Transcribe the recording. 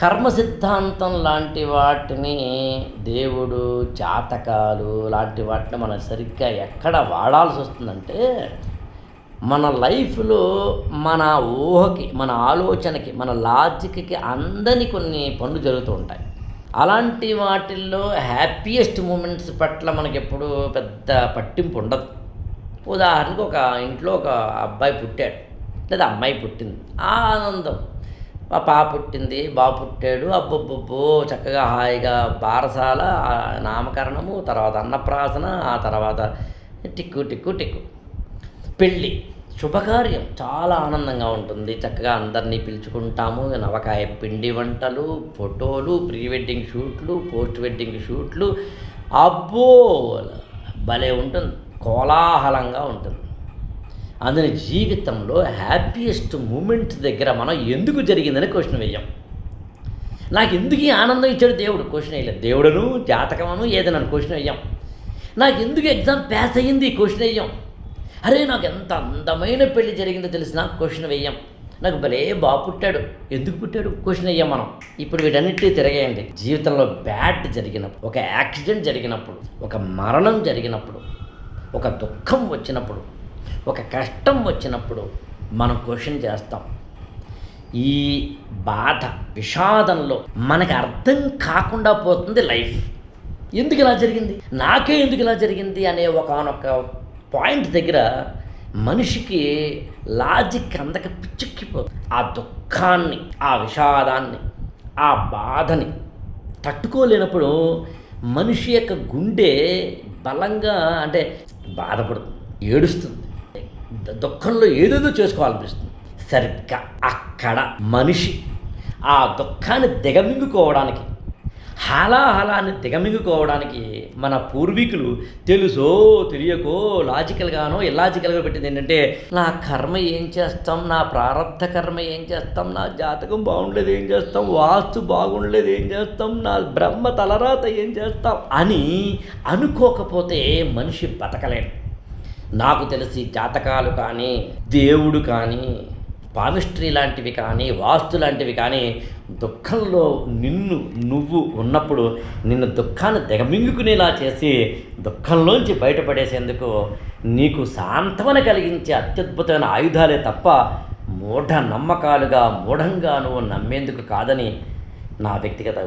కర్మ సిద్ధాంతం లాంటి వాటిని దేవుడు జాతకాలు లాంటి వాటిని మనం సరిగ్గా ఎక్కడ వాడాల్సి వస్తుందంటే మన లైఫ్లో మన ఊహకి మన ఆలోచనకి మన లాజిక్కి అందని కొన్ని పనులు జరుగుతూ ఉంటాయి. అలాంటి వాటిల్లో హ్యాపీయెస్ట్ మూమెంట్స్ పట్ల మనకి ఎప్పుడు పెద్ద పట్టింపు ఉండదు. ఉదాహరణకు ఒక ఇంట్లో ఒక అబ్బాయి పుట్టాడు లేదా అమ్మాయి పుట్టింది ఆనందం. ఆ పాప పుట్టింది బాబు పుట్టాడు. అబ్బబ్బబ్బో చక్కగా హాయిగా బారసాల నామకరణము తర్వాత అన్నప్రాసన ఆ తర్వాత టిక్కు టిక్కు టిక్కు. పెళ్ళి శుభకార్యం. చాలా ఆనందంగా ఉంటుంది. చక్కగా అందరినీ పిలుచుకుంటాము. నవకాయ పిండి వంటలు ఫోటోలు ప్రీ వెడ్డింగ్ షూట్లు పోస్ట్ వెడ్డింగ్ షూట్లు. అబ్బో భలే ఉంటుంది. కోలాహలంగా ఉంటుంది. అందుని జీవితంలో హ్యాపీయెస్ట్ మూమెంట్ దగ్గర మనం ఎందుకు జరిగిందని క్వశ్చన్ వేయం. నాకు ఎందుకు ఈ ఆనందం ఇచ్చాడు దేవుడు? క్వశ్చన్ వేయలేదు. దేవుడును జాతకమను ఏదైనా క్వశ్చన్ వేయం. నాకు ఎందుకు ఎగ్జామ్ పాస్ అయ్యింది? క్వశ్చన్ వేయం. అరే నాకు ఎంత అందమైన పెళ్ళి జరిగిందో తెలిసిన క్వశ్చన్ వేయం. నాకు భలే బాగా పుట్టాడు. ఎందుకు పుట్టాడు? క్వశ్చన్ అయ్యాం మనం. ఇప్పుడు వీటన్నిటి తిరగేయండి. జీవితంలో బ్యాడ్ జరిగినప్పుడు ఒక యాక్సిడెంట్ జరిగినప్పుడు ఒక మరణం జరిగినప్పుడు ఒక దుఃఖం వచ్చినప్పుడు ఒక కష్టం వచ్చినప్పుడు మనం క్వశ్చన్ చేస్తాం. ఈ బాధ విషాదంలో మనకి అర్థం కాకుండా పోతుంది లైఫ్. ఎందుకు ఇలా జరిగింది? నాకే ఎందుకు ఇలా జరిగింది అనే ఒకనొక పాయింట్ దగ్గర మనిషికి లాజిక్ అందక పిచ్చెక్కిపోతుంది. ఆ దుఃఖాన్ని ఆ విషాదాన్ని ఆ బాధని తట్టుకోలేనప్పుడు మనిషి యొక్క గుండె బలంగా అంటే బాధపడుతుంది ఏడుస్తుంది. దుఃఖంలో ఏదేదో చేసుకోవాలనిపిస్తుంది. సరిగ్గా అక్కడ మనిషి ఆ దుఃఖాన్ని దిగమింగుకోవడానికి హాలాహలాన్ని దిగమింగుకోవడానికి మన పూర్వీకులు తెలుసో తెలియకో లాజికల్గానో ఇల్లాజికల్గా పెట్టింది ఏంటంటే నా కర్మ ఏం చేస్తాం నా ప్రారంధ కర్మ ఏం చేస్తాం నా జాతకం బాగుండలేదు ఏం చేస్తాం వాస్తు బాగుండలేదు ఏం చేస్తాం నా బ్రహ్మ తలరాత ఏం చేస్తాం అని అనుకోకపోతే మనిషి బతకలేడు. నాకు తెలిసి జాతకాలు కానీ దేవుడు కానీ పామిస్ట్రీ లాంటివి కానీ వాస్తు లాంటివి కానీ దుఃఖంలో నిన్ను నువ్వు ఉన్నప్పుడు నిన్ను దుఃఖాన్ని దిగమింగుకునేలా చేసి దుఃఖంలోంచి బయటపడేసేందుకు నీకు సాంత్వన కలిగించే అత్యద్భుతమైన ఆయుధాలే తప్ప మూఢ నమ్మకాలుగా మూఢంగా నువ్వు నమ్మేందుకు కాదని నా వ్యక్తిగత